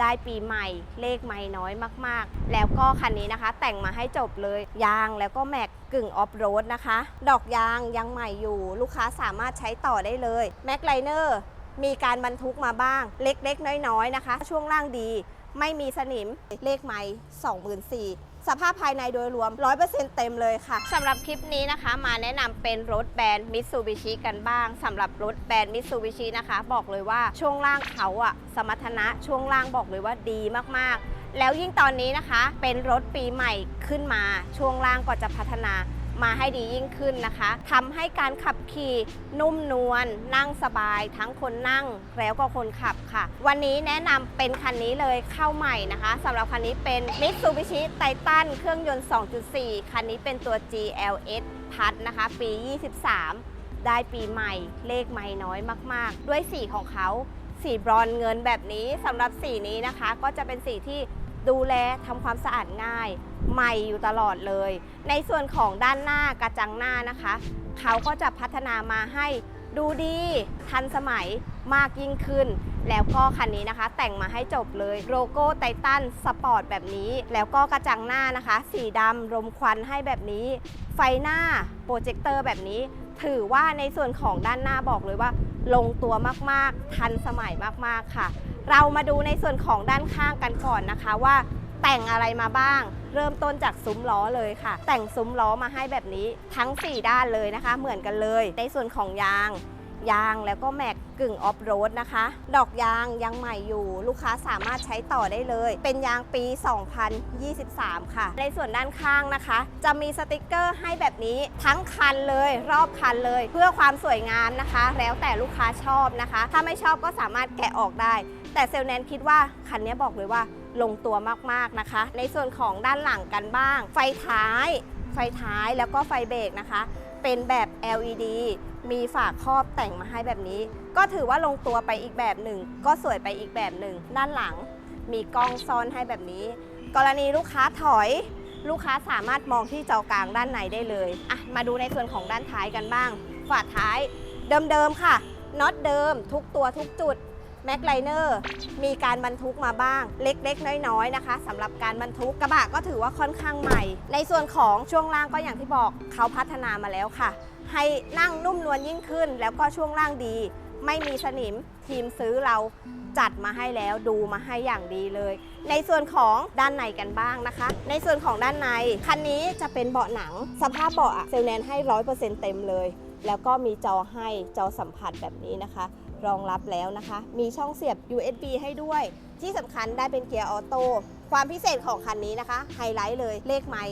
ได้ปีใหม่เลขไม่น้อยมากๆ แล้วก็คันนี้นะคะ แต่งมาให้จบเลย ยางแล้วก็แม็กกึ่งออฟโรดนะคะ ดอกยางยังใหม่อยู่ ลูกค้าสามารถใช้ต่อได้เลยแม็กไลเนอร์มีการบรรทุกมาบ้างเล็กๆ น้อยๆนะคะ ช่วงล่างดี ไม่มีสนิมเลขไม่24,000สภาพภายในโดยรวม 100%เต็มเลยค่ะ สำหรับคลิปนี้นะคะ มาแนะนำเป็นรถแบรนด์ Mitsubishi กันบ้าง สำหรับรถแบรนด์ Mitsubishi นะคะ บอกเลยว่าช่วงล่างเขาอะสมรรถนะช่วงล่างบอกเลยว่าดีมากๆ แล้วยิ่งตอนนี้นะคะ เป็นรถปีใหม่ขึ้นมา ช่วงล่างก็จะพัฒนา มาให้ดียิ่งขึ้นนะคะทำให้การขับขี่นุ่มนวลนั่งสบาย ทั้งคนนั่งแล้วก็คนขับค่ะ วันนี้แนะนำเป็นคันนี้เลยเข้าใหม่นะคะสำหรับคันนี้เป็น Mitsubishi Titan เครื่องยนต์ 2.4 คันนี้เป็นตัว GLS พัดนะคะ ปี 23 ได้ปีใหม่เลขไม่น้อยมาก ๆ ด้วยสีของเขาสีบรอนเงินแบบนี้สำหรับสีนี้นะคะ ก็จะเป็นสีที่ ดูแลทำความสะอาดง่าย ใหม่อยู่ตลอดเลย ในส่วนของด้านหน้ากระจังหน้านะคะ เขาก็จะพัฒนามาให้ดูดีทันสมัยมากยิ่งขึ้น แล้วก็คันนี้นะคะ แต่งมาให้จบเลยโลโก้ไททันสปอร์ตแบบนี้ แล้วก็กระจังหน้านะคะ สีดำรมควันให้แบบนี้ ไฟหน้าโปรเจคเตอร์แบบนี้ ถือว่าในส่วนของด้านหน้าบอกเลยว่า ลงตัวมากๆ ทันสมัยมากๆค่ะ เรามาดูในส่วนของด้านข้างกันก่อนนะคะว่า แต่งอะไรมาบ้าง เริ่มต้นจากซุ้มล้อเลยค่ะ แต่งซุ้มล้อมาให้แบบนี้ทั้ง 4 ด้านเลยนะคะ เหมือนกันเลย ในส่วนของยาง ยางแล้วก็แม็กกึ่งออฟโรดนะคะ ดอกยางยังใหม่อยู่ ลูกค้าสามารถใช้ต่อได้เลย เป็นยางปี 2023 ค่ะ ในส่วนด้านข้างนะคะ จะมีสติกเกอร์ให้แบบนี้ทั้งคันเลย รอบคันเลย เพื่อความสวยงามนะคะ แล้วแต่ลูกค้าชอบนะคะ ถ้าไม่ชอบก็สามารถแกะออกได้ แต่เซลลแนนคิดว่าคันนี้บอกเลยว่าลงตัวมากๆนะคะ ในส่วนของด้านหลังกันบ้าง ไฟท้าย ไฟท้ายแล้วก็ไฟเบรกนะคะ เป็นแบบ LED มีฝาครอบแต่งมาให้แบบนี้ ก็ถือว่าลงตัวไปอีกแบบหนึ่ง ก็สวยไปอีกแบบหนึ่ง ด้านหลังมีกล้องซ่อนให้แบบนี้ กรณีลูกค้าถอยลูกค้าสามารถมองที่จอกลางด้านในได้เลยอะมาดูในส่วนของด้านท้ายกันบ้าง ฝาท้ายเดิมๆค่ะน็อตเดิมทุกตัวทุกจุด แม็กไลเนอร์มีการบรรทุกมาบ้าง เล็กๆ น้อยๆนะคะสำหรับการบรรทุกกระบะก็ถือว่าค่อนข้างใหม่ ในส่วนของช่วงล่างก็อย่างที่บอกเขาพัฒนามาแล้วค่ะ ให้นั่งนุ่มนวลยิ่งขึ้น แล้วก็ช่วงล่างดี ไม่มีสนิมทีมซื้อเราจัดมาให้แล้วดูมาให้อย่างดีเลย ในส่วนของด้านในกันบ้างนะคะ ในส่วนของด้านใน คันนี้จะเป็นเบาะหนัง สภาพเบาะเซลแนนให้ร้อยเปอร์เซ็นต์เต็มเลย แล้วก็มีจอให้จอสัมผัสแบบนี้นะคะ รองรับแล้วนะคะ มีช่องเสียบ USB ให้ด้วย ที่สำคัญได้เป็นเกียร์ออโต้ ความพิเศษของคันนี้นะคะ ไฮไลท์เลยเลขไม้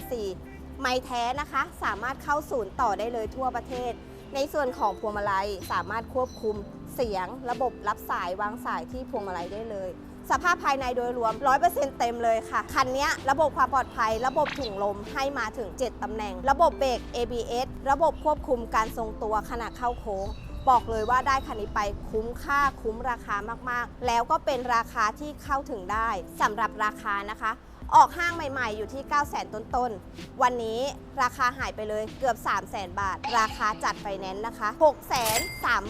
24,000ไม้แท้นะคะ สามารถเข้าศูนย์ต่อได้เลยทั่วประเทศ ในส่วนของพวงมาลัยสามารถควบคุมเสียง ระบบรับสายวางสายที่พวงมาลัยได้เลยสภาพภายในโดยรวม 100%เต็มเลยค่ะ คันนี้ระบบความปลอดภัย ระบบถุงลมให้มาถึง 7 ตำแหน่ง ระบบเบรก ABS ระบบควบคุมการทรงตัวขณะเข้าโค้ง บอกเลยว่าได้คันนี้ไปคุ้มค่าคุ้มราคามากๆ แล้วก็เป็นราคาที่เข้าถึงได้สำหรับราคานะคะ ออกห้างใหม่ๆอยู่ที่ 9 0 0 0 0ต้นๆ วันนี้ราคาหายไปเลยเกือบ 3 0 0 0 0 0 บาท ราคาจัดไฟแนนซ์นะคะ 6 3 5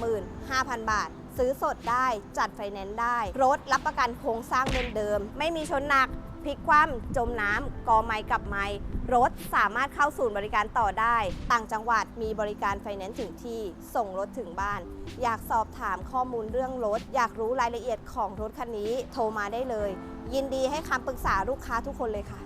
0 0 0 บาทซื้อสดได้จัดไฟแนนซ์ได้ รถรับประกันโครงสร้างเดิมๆไม่มีชนหนัก พลิกคว่ำจมน้ำกอไม้กับไม้รถสามารถเข้าศูนย์บริการต่อได้ ต่างจังหวัดมีบริการไฟแนนซ์ถึงที่ส่งรถถึงบ้าน อยากสอบถามข้อมูลเรื่องรถ อยากรู้รายละเอียดของรถคันนี้ โทรมาได้เลย ยินดีให้คำปรึกษาลูกค้าทุกคนเลยค่ะ